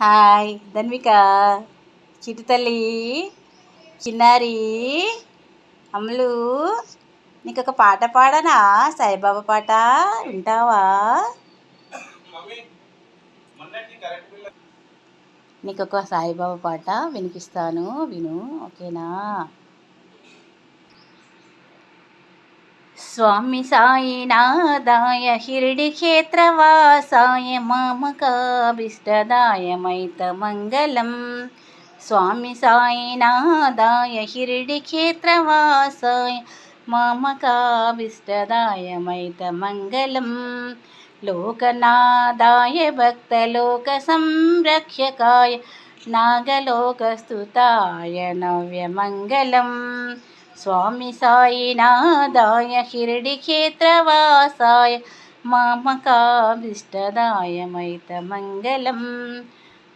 Hi Dhanvika. చిటితల్లి చిన్నారి అమ్ములు నీకు ఒక పాట పాడనా? సాయిబాబా పాట వింటావా? నీకు ఒక సాయిబాబా పాట వినిపిస్తాను విను ఓకేనా? స్వామి సాయినాథాయ హిరిడి క్షేత్రవాసాయ మామకాభిష్టదాయ మైత మంగళం. స్వామి సాయినాథాయ హిరిడి క్షేత్రవాసాయ మామకాభిష్టదాయ మైత మంగళం లోకనాదాయ భక్తలోక సంరక్షకాయ నాగలోకస్తుతాయ నవ్యమంగళం స్వామి సాయినాథాయ షిరిడిక్షేత్రవాసాయ మామకాభిష్టదాయ మైతమంగళం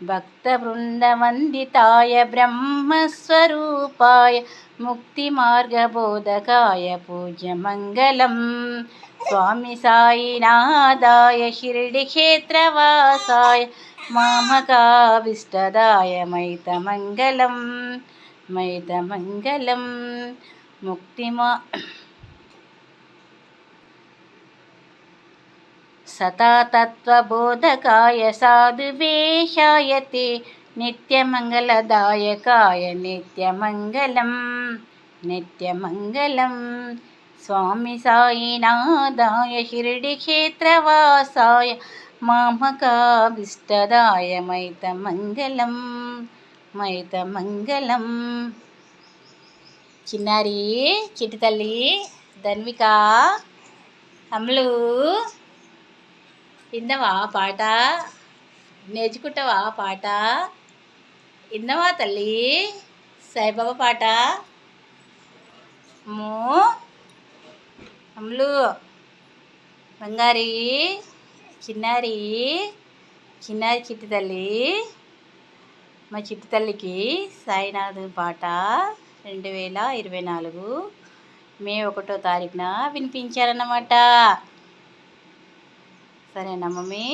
భక్తవృందవందితాయ బ్రహ్మస్వరూపాయ ముక్తిమార్గబోధకాయ పూజ్యమంగళం స్వామి సాయినాథాయ షిరిడిక్షేత్రవాసాయ మామకాభిష్టదాయ మైతమంగళం మైదమంగళం ముక్తిమా సతాతత్వబోధకాయ సాధువేషాయ తే నిత్యమంగళదాయకాయ నిత్యమంగళం నిత్యమంగళం స్వామి సాయినాథాయ షిరిడిక్షేత్రవాసాయ మామకాభిష్టదాయ మైతమంగళం మైతమంగళం చిన్నారి చిటి తల్లి ధన్విక అమలు. విన్నవా పాట? నేర్చుకుంటావా పాట? విన్నవా తల్లి? సాయిబాబా పాట? అమ్మో! అమ్ములు బంగారి చిన్నారి చిన్నారి చిట్టి తల్లి మా చిట్టి తల్లికి సాయినాథ్ పాట రెండు వేల ఇరవై నాలుగు మే ఒకటో తారీఖున వినిపించారన్నమాట. సరేనా మమ్మీ?